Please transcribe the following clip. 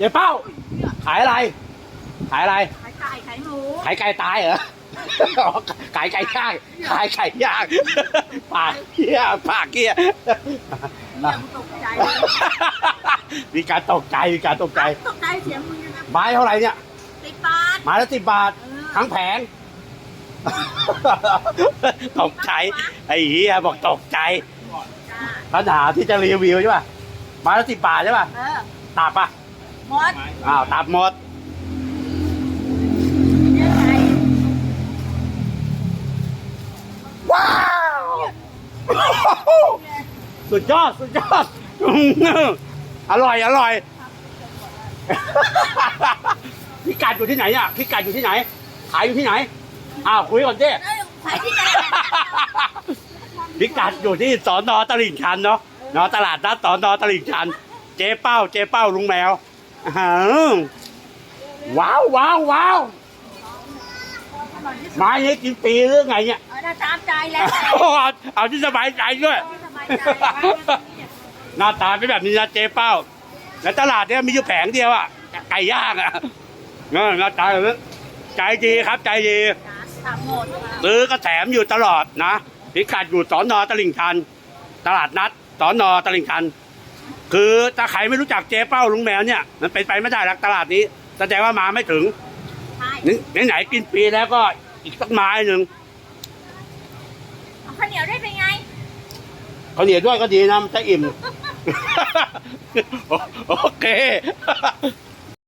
เจ๊เป้า ขายอะไร ขายอะไร ขายไก่ขายหมูขายไก่ตายเหรออ๋อขายไก่ย่าง ขายไก่ย่าง ปากเกี้ยปากเกี้ย เนี่ยมึงตกใจมีการตกใจ มีการตกใจ ตกใจเสียงมึงยังไงไม้เท่าไหร่เนี่ย ติดบาทไม้ละสิบบาท เออ ทั้งแผง ตกใจ ไอ้เหี้ยบอกตกใจจ้าปัญหาที่จะรีวิวใช่ป่ะไม้ละสิบบาทใช่ป่ะเออ ตับป่ะ หมดอ้าวตับหมดเยอะไงว้าวสุดยอดสุดยอดอร่อยอร่อยพี่กัดอยู่ที่ไหนอะพี่กัดอยู่ที่ไหน ขายอยู่ที่ไหนอ้าวคุยก่อนเจ้เอ้ยขายที่ไหนพิกัดอยู่ที่สอนอตลิ่งชันเนาะเนาะตลาดนัดสอนอตลิ่งชัน เจ๊เป้า เจ๊เป้าลุงแมว ว้าวว้าวว้าวไม้นี้กินปีหรือไงเนี่ยเออน่าตามใจแล้วเอาเอาที่สบายใจด้วยที่สบายใจหน้าตาเป็นแบบนี้นะเจ๊เป้าและตลาดเนี่ยมีอยู่แผงเดียวอะไก่ย่างอะเออหน้าตาแบบนี้ใจดีครับใจดีทำหมดซื้อก็แถมอยู่ตลอดนะพิกัดอยู่สอนอตลิ่งชัน ตลาดนัดสอนอตลิ่งชัน คือถ้าใครไม่รู้จักเจ๊เป้าลุงแมวเนี่ยมันเป็นไปไม่ได้หรอกตลาดนี้แสดงว่ามาไม่ถึงใช่นี่ไหนๆกินปีแล้วก็อีกสักไม้หนึ่งเอาข้าวเหนียวได้เป็นไงเขาวเหนียวด้วยก็ดีนะมันจะอิ่ม โอเค